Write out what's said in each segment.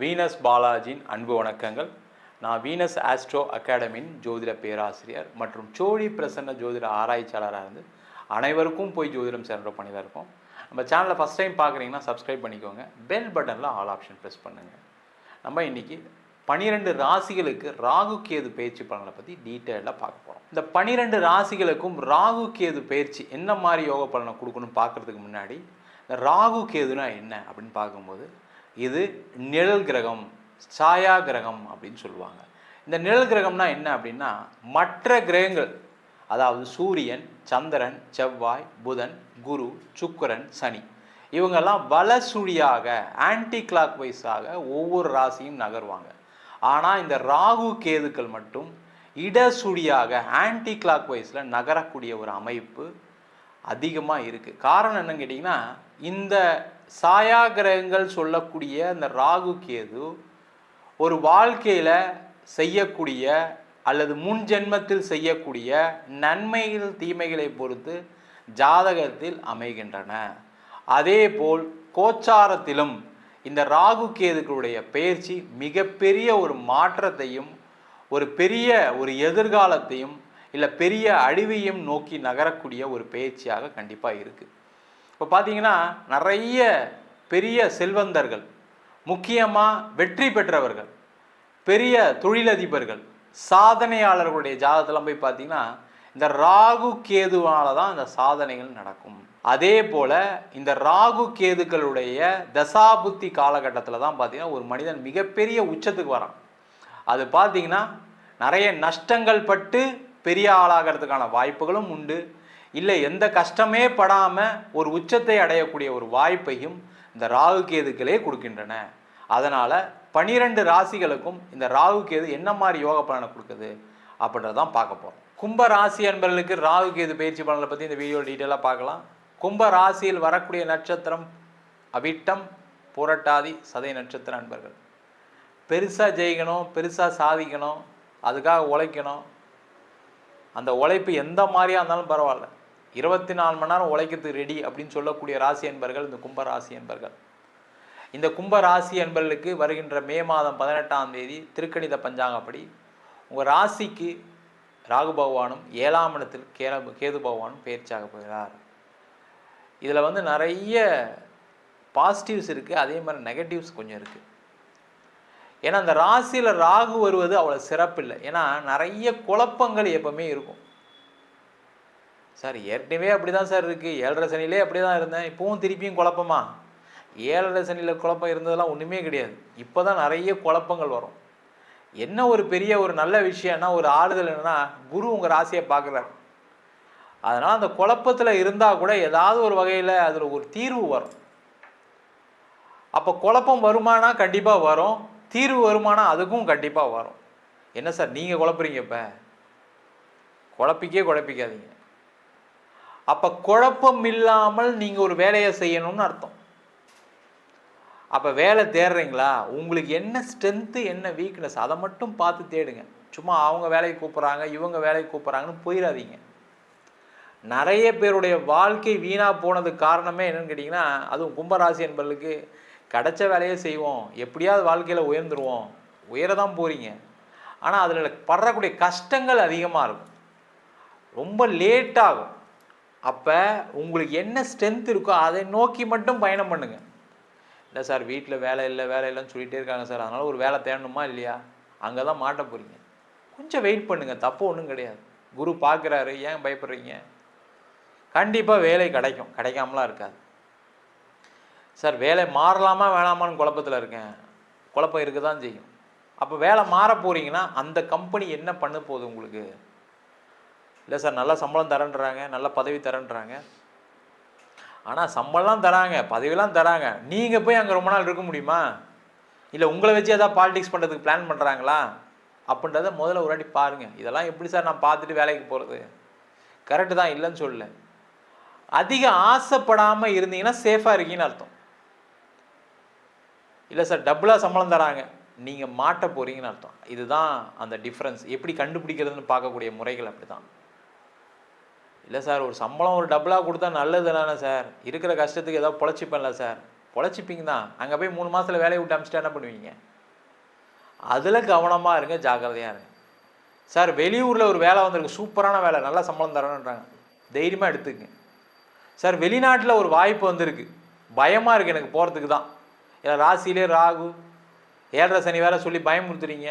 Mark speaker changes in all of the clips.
Speaker 1: Venus பாலாஜியின் அன்பு வணக்கங்கள். நான் வீனஸ் ஆஸ்ட்ரோ அகாடமியின் ஜோதிட பேராசிரியர் மற்றும் சோழி பிரசன்ன ஜோதிட ஆராய்ச்சியாளராக இருந்து அனைவருக்கும் போய் ஜோதிடம் சென்ற பண்ணி தான் இருக்கோம். நம்ம சேனலை ஃபஸ்ட் டைம் பார்க்குறீங்கன்னா சப்ஸ்கிரைப் பண்ணிக்கோங்க. பெல் பட்டனில் ஆல் ஆப்ஷன் ப்ரெஸ் பண்ணுங்கள் நம்ம இன்னைக்கு பனிரெண்டு ராசிகளுக்கு ராகு கேது பயிற்சி பலனை பற்றி டீட்டெயிலாக பார்க்க போகிறோம் இந்த பனிரெண்டு ராசிகளுக்கும் ராகு கேது பயிற்சி என்ன மாதிரி யோக பலனை கொடுக்கணும்னு பார்க்குறதுக்கு முன்னாடி இந்த ராகு கேதுனா என்ன அப்படின்னு பார்க்கும்போது இது நிழல் கிரகம் சாயா கிரகம் அப்படின்னு சொல்லுவாங்க. இந்த நிழல் கிரகம்னா என்ன அப்படின்னா மற்ற கிரகங்கள் அதாவது சூரியன் சந்திரன் செவ்வாய் புதன் குரு சுக்கரன் சனி இவங்கெல்லாம் வலசுழியாக ஆன்டி கிளாக் வைஸாக ஒவ்வொரு ராசியும் நகர்வாங்க. ஆனால் இந்த ராகு கேதுக்கள் மட்டும் இடசுழியாக ஆன்டி கிளாக் வைஸில் நகரக்கூடிய ஒரு அமைப்பு அதிகமாக இருக்குது காரணம் என்னன்னு கேட்டிங்கன்னா இந்த சாயா கிரகங்கள் சொல்லக்கூடிய அந்த ராகு கேது ஒரு வாழ்க்கையில் செய்யக்கூடிய அல்லது முன் ஜென்மத்தில் செய்யக்கூடிய நன்மைகள் தீமைகளை பொறுத்து ஜாதகத்தில் அமைகின்றன. அதேபோல் கோச்சாரத்திலும் இந்த ராகு கேதுக்களுடைய பயிற்சி மிகப்பெரிய ஒரு மாற்றத்தையும் ஒரு பெரிய ஒரு எதிர்காலத்தையும் இல்லை பெரிய அழிவையும் நோக்கி நகரக்கூடிய ஒரு பயிற்சியாக கண்டிப்பாக இருக்குது இப்போ பார்த்தீங்கன்னா நிறைய பெரிய செல்வந்தர்கள் முக்கியமாக வெற்றி பெற்றவர்கள் பெரிய தொழிலதிபர்கள் சாதனையாளர்களுடைய ஜாதகத்தில் போய் பார்த்தீங்கன்னா இந்த ராகு கேதுவால தான் இந்த சாதனைகள் நடக்கும். அதே போல் இந்த ராகு கேதுக்களுடைய தசாபுத்தி காலகட்டத்தில் தான் பார்த்தீங்கன்னா ஒரு மனிதன் மிகப்பெரிய உச்சத்துக்கு வரான். அது பார்த்தீங்கன்னா நிறைய நஷ்டங்கள் பட்டு பெரிய ஆளாகிறதுக்கான வாய்ப்புகளும் உண்டு. இல்லை எந்த கஷ்டமே படாமல் ஒரு உச்சத்தை அடையக்கூடிய ஒரு வாய்ப்பையும் இந்த ராகு கேதுக்களே கொடுக்கின்றன. அதனால் பனிரெண்டு ராசிகளுக்கும் இந்த ராகு கேது என்ன மாதிரி யோக பலனை கொடுக்குது அப்படின்றதான் பார்க்க போகிறோம் கும்ப ராசி அன்பர்களுக்கு ராகு கேது பயிற்சி பலனை பற்றி இந்த வீடியோ டீட்டெயிலாக பார்க்கலாம். கும்ப ராசியில் வரக்கூடிய நட்சத்திரம் அவிட்டம் புரட்டாதி சதை நட்சத்திர அன்பர்கள். பெருசாக ஜெயிக்கணும் பெருசாக சாதிக்கணும் அதுக்காக உழைக்கணும். அந்த உழைப்பு எந்த மாதிரியாக இருந்தாலும் பரவாயில்ல. இருபத்தி நாலு மணி நேரம் உழைக்கிறதுக்கு ரெடி அப்படின்னு சொல்லக்கூடிய ராசி என்பர்கள் இந்த கும்ப ராசி என்பர்கள். இந்த கும்ப ராசி என்பர்களுக்கு வருகின்ற மே மாதம் பதினெட்டாம் தேதி திருக்கணித பஞ்சாங்கப்படி உங்கள் ராசிக்கு ராகு பகவானும் ஏழாம் இடத்தில் கேல கேது பகவானும் பயிற்சியாக போகிறார். இதில் வந்து நிறைய பாசிட்டிவ்ஸ் இருக்குது அதே மாதிரி நெகட்டிவ்ஸ் கொஞ்சம் இருக்குது ஏன்னா அந்த ராசியில் ராகு வருவது அவ்வளோ சிறப்பில்லை. ஏன்னா நிறைய குழப்பங்கள் எப்பவுமே இருக்கும். சார் ஏற்கனவே அப்படி தான் சார் இருக்குது ஏழரை சனிலே அப்படி தான் இருந்தேன். இப்போவும் திருப்பியும் குழப்பமா? ஏழரை சனியில் குழப்பம் இருந்ததெல்லாம் ஒன்றுமே கிடையாது. இப்போ தான் நிறைய குழப்பங்கள் வரும். என்ன ஒரு பெரிய ஒரு நல்ல விஷயம்னா ஒரு ஆறுதல் என்னென்னா குரு உங்கள் ராசியை பார்க்குறாரு. அதனால் அந்த குழப்பத்தில் இருந்தால் கூட ஏதாவது ஒரு வகையில் அதில் ஒரு தீர்வு வரும். அப்போ குழப்பம் வருமானா கண்டிப்பாக வரும். தீர்வு வருமானா அதுக்கும் கண்டிப்பாக வரும். என்ன சார் நீங்கள் குழப்புறீங்க இப்போ? குழப்பிக்கே குழப்பிக்காதீங்க. அப்போ குழப்பம் இல்லாமல் நீங்கள் ஒரு வேலையை செய்யணும்னு அர்த்தம். அப்போ வேலை தேடுறீங்களா? உங்களுக்கு என்ன ஸ்ட்ரென்த்து என்ன வீக்னஸ் அதை மட்டும் பார்த்து தேடுங்க. சும்மா அவங்க வேலைக்கு கூப்பிட்றாங்க இவங்க வேலைக்கு கூப்பிட்றாங்கன்னு போயிடாதீங்க நிறைய பேருடைய வாழ்க்கை வீணாக போனதுக்கு காரணமே என்னென்னு கேட்டிங்கன்னா அதுவும் கும்பராசி என்பர்களுக்கு கிடைச்ச வேலையை செய்வோம். எப்படியாவது வாழ்க்கையில் உயர்ந்துருவோம். உயர தான் போகிறீங்க ஆனால் அதில் படுறக்கூடிய கஷ்டங்கள் அதிகமாக இருக்கும். ரொம்ப லேட் ஆகும். அப்போ உங்களுக்கு என்ன ஸ்ட்ரென்த் இருக்கோ அதை நோக்கி மட்டும் பயணம் பண்ணுங்கள் இல்லை சார் வீட்டில் வேலை இல்லை வேலை இல்லைன்னு சொல்லிகிட்டே இருக்காங்க சார் அதனால் ஒரு வேலை தேடணுமா இல்லையா? அங்கே தான் மாட்ட போகிறீங்க கொஞ்சம் வெயிட் பண்ணுங்கள் தப்பு ஒன்றும் கிடையாது. குரு பார்க்குறாரு ஏன் பயப்படுறீங்க? கண்டிப்பாக வேலை கிடைக்கும். கிடைக்காமலாம் இருக்காது. சார் வேலை மாறலாமா வேணாமான்னு குழப்பத்தில் இருக்கேன். குழப்பம் இருக்க தான் செய்யும். அப்போ வேலை மாற போகிறீங்கன்னா அந்த கம்பெனி என்ன பண்ண போகுது உங்களுக்கு? இல்லை சார் நல்ல சம்பளம் தரேன்றாங்க நல்ல பதவி தரேன்றாங்க. ஆனால் சம்பளம்லாம் தராங்க பதவியெல்லாம் தராங்க. நீங்கள் போய் அங்கே ரொம்ப நாள் இருக்க முடியுமா? இல்லை உங்களை வச்சு எதாவது பாலிடிக்ஸ் பண்ணுறதுக்கு பிளான் பண்ணுறாங்களா அப்படின்றத முதல்ல ஒரு வாட்டி பாருங்கள் இதெல்லாம் எப்படி சார் நான் பார்த்துட்டு வேலைக்கு போகிறது கரெக்டு தான் இல்லைன்னு சொல்லல. அதிக ஆசைப்படாமல் இருந்தீங்கன்னா சேஃபாக இருக்கீங்கன்னு அர்த்தம். இல்லை சார் டபுளாக சம்பளம் தராங்க. நீங்கள் மாட்ட போகிறீங்கன்னு அர்த்தம். இதுதான் அந்த டிஃப்ரென்ஸ் எப்படி கண்டுபிடிக்கிறதுன்னு பார்க்கக்கூடிய முறைகள் அப்படி தான் இல்லை சார் ஒரு சம்பளம் ஒரு டபுளாக கொடுத்தா நல்லது தானே சார். இருக்கிற கஷ்டத்துக்கு ஏதாவது பொழைச்சிப்பேன்ல சார். பொழைச்சிப்பீங்க தான். அங்கே போய் மூணு மாதத்தில் வேலையை விட்டு அமிச்சிட்டா என்ன பண்ணுவீங்க? அதில் கவனமாக இருங்க ஜாக்கிரதையாக இருங்க. சார் வெளியூரில் ஒரு வேலை வந்திருக்கு. சூப்பரான வேலை. நல்ல சம்பளம் தரணுன்றாங்க தைரியமாக எடுத்துக்கங்க சார் வெளிநாட்டில் ஒரு வாய்ப்பு வந்திருக்கு. பயமாக இருக்குது எனக்கு போகிறதுக்கு தான். இல்லை ராசியிலே ராகு ஏழரை சனி வேலை சொல்லி பயமுறுத்துறீங்க.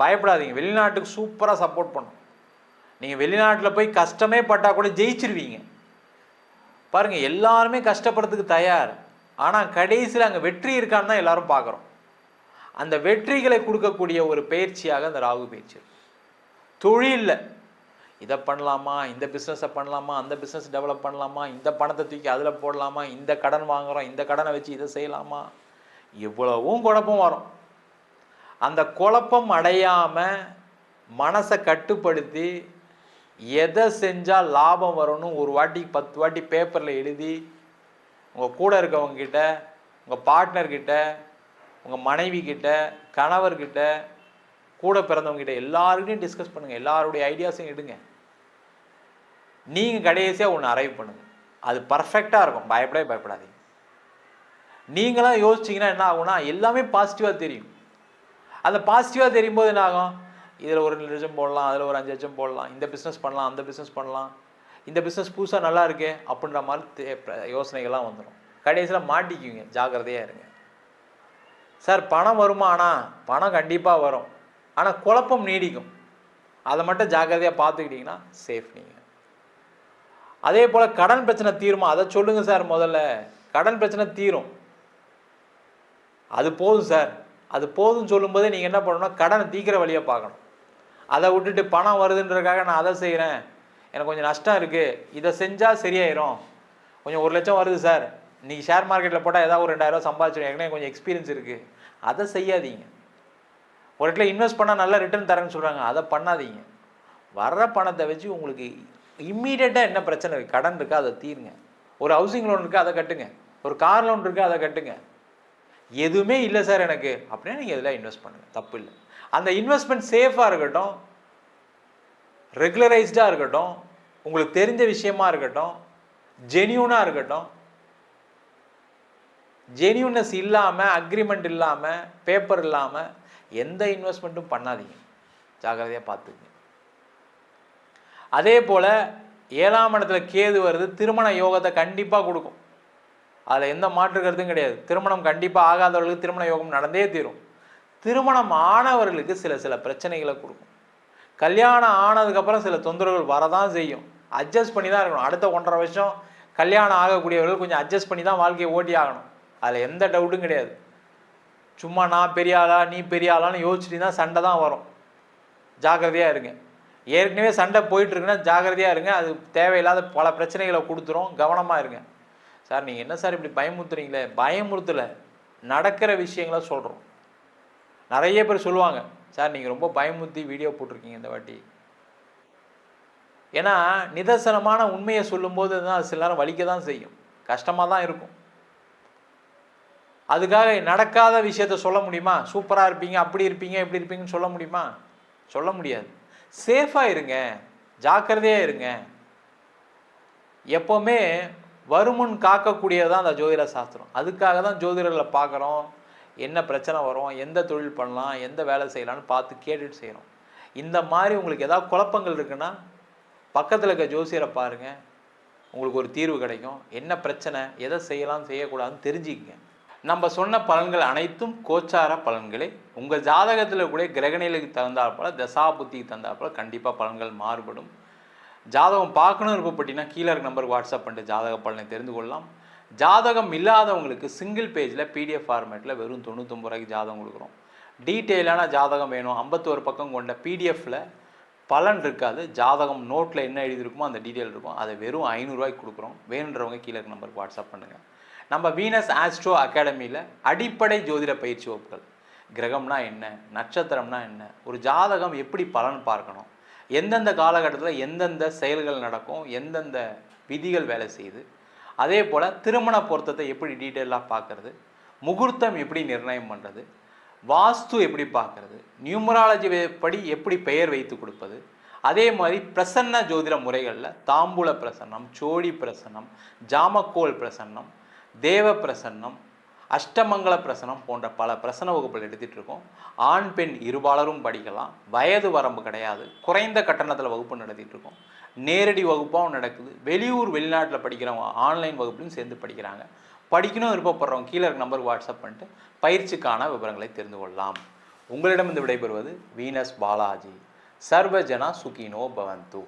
Speaker 1: பயப்படாதீங்க. வெளிநாட்டுக்கு சூப்பராக சப்போர்ட் பண்ணும் நீங்கள் வெளிநாட்டில் போய் கஷ்டமே பட்டால் கூட ஜெயிச்சிருவீங்க. பாருங்கள் எல்லாருமே கஷ்டப்படுறதுக்கு தயார். ஆனால் கடைசியில் அங்கே வெற்றி இருக்கான்னு தான் எல்லாரும் பார்க்குறோம் அந்த வெற்றிகளை கொடுக்கக்கூடிய ஒரு பயிற்சியாக அந்த ராகு பயிற்சி தொழிலில். இதை பண்ணலாமா? இந்த பிஸ்னஸை பண்ணலாமா? அந்த பிஸ்னஸ் டெவலப் பண்ணலாமா? இந்த பணத்தை தூக்கி அதில் போடலாமா? இந்த கடன் வாங்குகிறோம் இந்த கடனை வச்சு இதை செய்யலாமா? இவ்வளவும் குழப்பம் வரும். அந்த குழப்பம் அடையாமல் மனசை கட்டுப்படுத்தி எதை செஞ்சால் லாபம் வரும்னு ஒரு வாட்டி பத்து வாட்டி பேப்பரில் எழுதி உங்கள் கூட இருக்கவங்க கிட்ட உங்கள் பார்ட்னர்கிட்ட உங்கள் மனைவி கிட்ட கணவர்கிட்ட கூட பிறந்தவங்ககிட்ட எல்லாருக்கிட்டையும் டிஸ்கஸ் பண்ணுங்கள் எல்லாருடைய ஐடியாஸையும் எடுங்க. நீங்கள் கடைசியாக ஒன்று அரைவ் பண்ணுங்க. அது பர்ஃபெக்டாக இருக்கும். பயப்படவே பயப்படாதீங்க. நீங்களாம் யோசிச்சிங்கன்னா என்ன ஆகும்னா எல்லாமே பாசிட்டிவாக தெரியும். அந்த பாசிட்டிவாக தெரியும் போது என்ன ஆகும்? இதில் ஒரு ரெண்டு லட்சம் போடலாம் அதில் ஒரு அஞ்சு லட்சம் போடலாம் இந்த பிஸ்னஸ் பண்ணலாம் அந்த பிஸ்னஸ் பண்ணலாம். இந்த பிஸ்னஸ் புதுசாக நல்லா இருக்கே அப்படின்ற மாதிரி தே- ப- யோசனைகள்லாம் வந்துடும் கடைசியில் மாட்டிக்குவீங்க. ஜாக்கிரதையாக இருங்க. சார் பணம் வருமா? ஆனால் பணம் கண்டிப்பாக வரும். ஆனால் குழப்பம் நீடிக்கும். அதை மட்டும் ஜாக்கிரதையாக பார்த்துக்கிட்டிங்கன்னா சேஃப் நீங்கள் அதே போல் கடன் பிரச்சனை தீருமா? அதை சொல்லுங்கள் சார் முதல்ல. கடன் பிரச்சனை தீரும். அது போதும் சார். அது போதும் சொல்லும்போதே நீங்கள் என்ன பண்ணணும்னா கடனை தீக்கிற வழியை பார்க்கணும். அதை விட்டுட்டு பணம் வருதுன்றதுக்காக நான் அதை செய்கிறேன். எனக்கு கொஞ்சம் நஷ்டம் இருக்குது இதை செஞ்சால் சரியாயிரும். கொஞ்சம் ஒரு லட்சம் வருது சார். இன்றைக்கி ஷேர் மார்க்கெட்டில் போட்டால் ஏதாவது ஒரு ரெண்டாயிரம் சம்பாதிச்சிடும். ஏற்கனவே கொஞ்சம் எக்ஸ்பீரியன்ஸ் இருக்குது அதை செய்யாதீங்க. ஒரு இடத்துல இன்வெஸ்ட் பண்ணால் நல்ல ரிட்டர்ன் தரேன்னு சொல்கிறாங்க அதை பண்ணாதீங்க. வர்ற பணத்தை வச்சு உங்களுக்கு இம்மீடியட்டாக என்ன பிரச்சனை இருக்குது கடன் இருக்கா? அதை தீருங்க. ஒரு ஹவுசிங் லோன் இருக்குது அதை கட்டுங்க. ஒரு கார் லோன் இருக்குது அதை கட்டுங்க. எதுவுமே இல்லை சார் எனக்கு. அப்படின்னா நீங்கள் இதில் இன்வெஸ்ட் பண்ணுங்கள் தப்பு இல்லை. அந்த இன்வெஸ்ட்மெண்ட் சேஃபாக இருக்கட்டும் ரெகுலரைஸ்டாக இருக்கட்டும் உங்களுக்கு தெரிஞ்ச விஷயமா இருக்கட்டும் ஜெனியூனாக இருக்கட்டும் ஜெனியூனஸ் இல்லாமல் அக்ரிமெண்ட் இல்லாமல் பேப்பர் இல்லாமல் எந்த இன்வெஸ்ட்மெண்ட்டும் பண்ணாதீங்க. ஜாக்கிரதையாக பார்த்துக்குங்க அதே போல் ஏழாம் இடத்துல கேது வருது திருமண யோகத்தை கண்டிப்பாக கொடுக்கும். அதில் எந்த மாற்று கருத்தும் கிடையாது. திருமணம் கண்டிப்பாக ஆகாதவர்களுக்கு திருமண யோகம் நடந்தே தீரும். திருமணம் ஆனவர்களுக்கு சில சில பிரச்சனைகளை கொடுக்கும். கல்யாணம் ஆனதுக்கப்புறம் சில தொந்தரவுகள் வரதான் செய்யும். அட்ஜஸ்ட் பண்ணி தான் இருக்கணும். அடுத்த ஒன்றரை வருஷம் கல்யாணம் ஆகக்கூடியவர்கள் கொஞ்சம் அட்ஜஸ்ட் பண்ணி தான் வாழ்க்கையை ஓட்டி ஆகணும். அதில் எந்த டவுட்டும் கிடையாது. சும்மா நான் பெரிய ஆளா நீ பெரிய ஆளான்னு யோசிச்சுட்டு தான் சண்டை தான் வரும். ஜாக்கிரதையாக இருங்க. ஏற்கனவே சண்டை போயிட்டு இருக்குன்னா ஜாக்கிரதையாக இருங்க. அது தேவையில்லாத பல பிரச்சனைகளை கொடுத்துரும். கவனமாக இருங்க. சார் நீங்கள் என்ன சார் இப்படி பயமுறுத்துறீங்களே? பயமுறுத்தலை. நடக்கிற விஷயங்களை சொல்கிறோம் நிறைய பேர் சொல்லுவாங்க சார் நீங்கள் ரொம்ப பயமுறுத்தி வீடியோ போட்டிருக்கீங்க இந்த வாட்டி. ஏன்னா நிதர்சனமான உண்மையை சொல்லும்போது தான் சில நேரம் வலிக்க தான் செய்யும். கஷ்டமாக தான் இருக்கும். அதுக்காக நடக்காத விஷயத்த சொல்ல முடியுமா? சூப்பராக இருப்பீங்க அப்படி இருப்பீங்க இப்படி இருப்பீங்கன்னு சொல்ல முடியுமா? சொல்ல முடியாது. சேஃபாக இருங்க. ஜாக்கிரதையாக இருங்க. எப்போவுமே வருமுன் காக்கக்கூடியதான் அந்த ஜோதிட சாஸ்திரம். அதுக்காக தான் ஜோதிடர்களை பார்க்குறோம். என்ன பிரச்சனை வரும் எந்த தொழில் பண்ணலாம் எந்த வேலை செய்யலாம்னு பார்த்து கேட்டுட்டு செய்கிறோம் இந்த மாதிரி உங்களுக்கு ஏதாவது குழப்பங்கள் இருக்குன்னா பக்கத்தில் இருக்க ஜோசியரை பாருங்கள் உங்களுக்கு ஒரு தீர்வு கிடைக்கும். என்ன பிரச்சனை எதை செய்யலாம் செய்யக்கூடாதுன்னு தெரிஞ்சுக்கங்க. நம்ம சொன்ன பலன்கள் அனைத்தும் கோச்சார பலன்களே. உங்கள் ஜாதகத்தில் கூட கிரகணிகளுக்கு தகுந்தாற்போல் தசா புத்திக்கு தகுந்தாற்போல கண்டிப்பாக பலன்கள் மாறுபடும். ஜாதகம் பார்க்கணும் விருப்பப்பட்டீங்கன்னா கீழே இருக்க நம்பருக்கு வாட்ஸ்அப் பண்ணிட்டு ஜாதக பலனை தெரிந்து கொள்ளலாம். ஜாதகம் இல்லாதவங்களுக்கு சிங்கிள் பேஜில் பிடிஎஃப் ஃபார்மேட்டில் வெறும் தொண்ணூத்தொம்பது ரூபாய்க்கு ஜாதகம் கொடுக்குறோம். டீட்டெயிலான ஜாதகம் வேணும். ஐம்பத்தோரு பக்கம் கொண்ட பிடிஎஃப்பில் பலன் இருக்காது. ஜாதகம் நோட்டில் என்ன எழுதியிருக்குமோ அந்த டீட்டெயில் இருக்கும். அதை வெறும் ஐநூறுரூவாய்க்கு கொடுக்குறோம். வேணுன்றவங்க கீழே இருக்க நம்பருக்கு வாட்ஸ்அப் பண்ணுங்கள் நம்ம வீனஸ் ஆஸ்ட்ரோ அகாடமியில் அடிப்படை ஜோதிட பயிற்சி வகுப்புகள். கிரகம்னா என்ன? நட்சத்திரம்னா என்ன? ஒரு ஜாதகம் எப்படி பலன் பார்க்கணும்? எந்தெந்த காலகட்டத்தில் எந்தெந்த செயல்கள் நடக்கும் எந்தெந்த விதிகள் வேலை செய்யுது அதே போல் திருமண பொருத்தத்தை எப்படி டீட்டெயிலாக பார்க்குறது முகூர்த்தம் எப்படி நிர்ணயம் பண்ணுறது வாஸ்து எப்படி பார்க்குறது நியூமராலஜி படி எப்படி பெயர் வைத்து கொடுப்பது அதே மாதிரி பிரசன்ன ஜோதிட முறைகளில் தாம்பூல பிரசன்னம் சோழி பிரசன்னம் ஜாமக்கோல் பிரசன்னம் தேவ பிரசன்னம் அஷ்டமங்கல பிரசனம் போன்ற பல பிரசன வகுப்புகள் எடுத்துகிட்டு இருக்கோம் ஆண் பெண் இருபாலரும் படிக்கலாம். வயது வரம்பு கிடையாது. குறைந்த கட்டணத்தில் வகுப்பு நடத்திட்டு இருக்கோம் நேரடி வகுப்பாகவும் நடக்குது. வெளியூர் வெளிநாட்டில் படிக்கிறவங்க ஆன்லைன் வகுப்புலையும் சேர்ந்து படிக்கிறாங்க. படிக்கணும் விருப்பப்படுறவங்க கீழே இருக்க நம்பருக்கு வாட்ஸ்அப் பண்ணிட்டு பயிற்சிக்கான விவரங்களை தெரிந்து கொள்ளலாம். உங்களிடமிருந்து விடைபெறுவது வீனஸ் பாலாஜி. சர்வஜனா சுகினோ பவந்து.